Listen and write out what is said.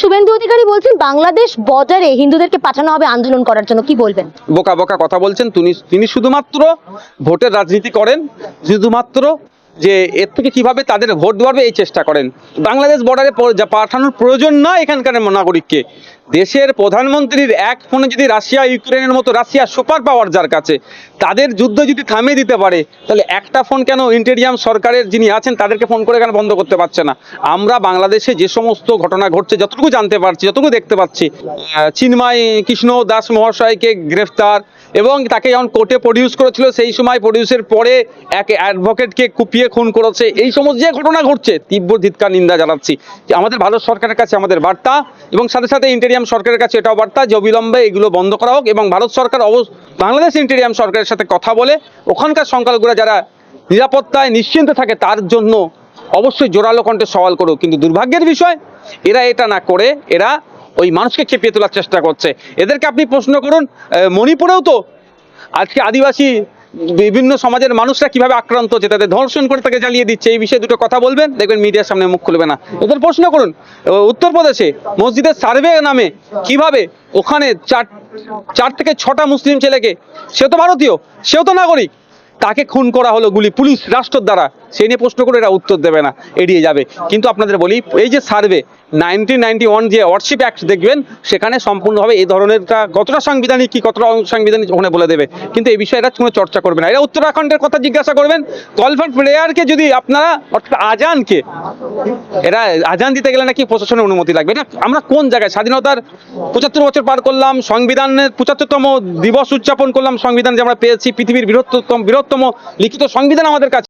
শুভেন্দু অধিকারী বলছেন, বাংলাদেশ হিন্দুদেরকে পাঠানো হবে আন্দোলন করার জন্য। কি বোকা বোকা কথা বলছেন। তিনি শুধুমাত্র ভোটের রাজনীতি করেন। শুধুমাত্র যে এর থেকে কীভাবে তাদের ভোট দেওয়াবে এই চেষ্টা করেন? বাংলাদেশ বর্ডারে পাঠানোর প্রয়োজন নয় এখানকার নাগরিককে। দেশের প্রধানমন্ত্রীর এক ফোনে যদি রাশিয়া, ইউক্রেনের মতো রাশিয়া সুপার পাওয়ার যার কাছে, তাদের যুদ্ধ যদি থামিয়ে দিতে পারে, তাহলে একটা ফোন কেন ইন্টেরিয়াম সরকারের যিনি আছেন, তাদেরকে ফোন করে কেন বন্ধ করতে পারছে না? আমরা বাংলাদেশে যে সমস্ত ঘটনা ঘটছে, যতটুকু জানতে পারছি, যতটুকু দেখতে পাচ্ছি চিন্ময় কৃষ্ণ দাস মহাশয়কে গ্রেফতার এবং তাকে যখন কোর্টে প্রডিউস করেছিল, সেই সময় প্রডিউসের পরে এক অ্যাডভোকেটকে কুপিয়ে খুন করেছে। এই সমস্ত যে ঘটনা ঘটছে, তীব্র ধিৎকার, নিন্দা জানাচ্ছি। আমাদের ভারত সরকারের কাছে আমাদের বার্তা এবং সাথে সাথে ইন্টেরিয়াম সরকারের কাছে এটাও বার্তা যে অবিলম্বে এগুলো বন্ধ করা হোক এবং ভারত সরকার অবশ্য বাংলাদেশ ইন্টেরিয়াম সরকারের সাথে কথা বলে ওখানকার সংখ্যালঘুরা যারা নিরাপত্তায় নিশ্চিন্তে থাকে, তার জন্য অবশ্যই জোরালো কণ্ঠে সওয়াল করুক। কিন্তু দুর্ভাগ্যের বিষয়, এরা এটা না করে, এরা ওই মানুষকে খেপিয়ে তোলার চেষ্টা করছে। এদেরকে আপনি প্রশ্ন করুন মণিপুরেও তো আজকে আদিবাসী বিভিন্ন সমাজের মানুষরা কীভাবে আক্রান্ত হচ্ছে, তাদের ধর্ষণ করে তাকে জ্বালিয়ে দিচ্ছে, এই বিষয়ে দুটো কথা বলবেন, দেখবেন মিডিয়ার সামনে মুখ খুলবে না। এদের প্রশ্ন করুন উত্তরপ্রদেশে মসজিদের সার্ভে নামে কীভাবে ওখানে চার চার থেকে ছটা মুসলিম ছেলেকে, সে তো ভারতীয়, সেও তো নাগরিক তাকে খুন করা হলো গুলি? পুলিশ রাষ্ট্রের দ্বারা সেই নিয়ে প্রশ্ন করে এরা উত্তর দেবে না, এড়িয়ে যাবে। কিন্তু আপনাদের বলি, এই যে সার্ভে, নাইনটিন নাইনটি ওয়ান যে ওয়ার্শিপ অ্যাক্ট দেখবেন, সেখানে সম্পূর্ণভাবে এই ধরনেরটা কতটা সাংবিধানিক কি, কতটা অসাংবিধানিক ওখানে বলে দেবে। কিন্তু এই বিষয়ে এরা কোনো চর্চা করবে না। এরা উত্তরাখণ্ডের কথা জিজ্ঞাসা করবেন। কল প্লেয়ারকে যদি আপনারা, অর্থাৎ আজানকে, এরা আজান দিতে গেলে নাকি প্রশাসনের অনুমতি লাগবে? না আমরা কোন জায়গায়? স্বাধীনতার পঁচাত্তর বছর পার করলাম, সংবিধানের পঁচাত্তরতম দিবস উদযাপন করলাম, সংবিধান যে আমরা পেয়েছি, পৃথিবীর বৃহত্তম বৃহত্তম বৃহত্তম লিখিত সংবিধান আমাদের কাছে